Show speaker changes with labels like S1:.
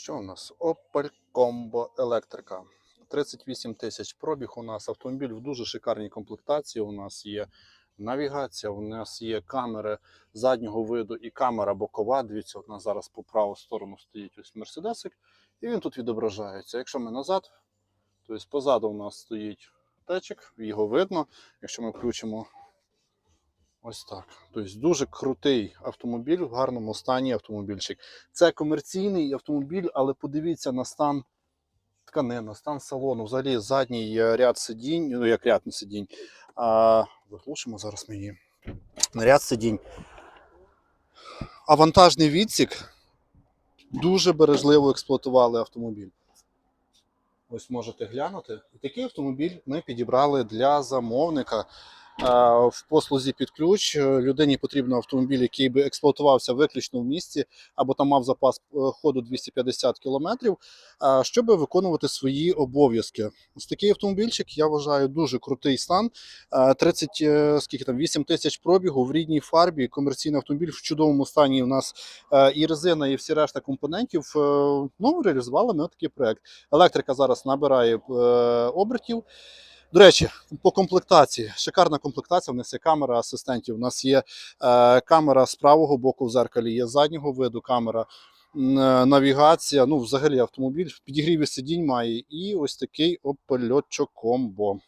S1: Що у нас? Opel Combo електрика. 38 тисяч пробіг. У нас автомобіль в дуже шикарній комплектації. У нас є навігація, у нас є камери заднього виду і камера бокова. Дивіться, у нас зараз по праву сторону стоїть ось мерседесик, і він тут відображається. Якщо ми назад, то позаду у нас стоїть течик, його видно. Якщо ми включимо ось так. Тобто дуже крутий автомобіль в гарному стані автомобільчик. Це комерційний автомобіль, але подивіться на стан тканини, стан салону. Взагалі задній е, ряд сидінь, ну як ряд не сидінь. А, заглушимо зараз мені. Ряд сидінь. А вантажний відсік дуже бережливо експлуатували автомобіль. Ось можете глянути. Такий автомобіль ми підібрали для замовника. Е, В послузі під ключ Е, людині потрібен автомобіль, який би експлуатувався виключно в місті, або там мав запас е, ходу 250 кілометрів, е, щоб виконувати свої обов'язки. Ось такий автомобільчик, я вважаю, дуже крутий стан. Е, 30, е, скільки там, 8 тисяч пробігу в рідній фарбі. Комерційний автомобіль в чудовому стані. У нас і резина, і всі решта компонентів. Ну, реалізували ми такий проект. Електрика зараз набирає обертів. До речі, по комплектації. Шикарна комплектація. У нас є камера асистентів. У нас є е, камера з правого боку в зеркалі, є заднього виду камера, е, навігація. Ну, взагалі, автомобіль в підігріві сидінь має. І ось такий опельочок комбо.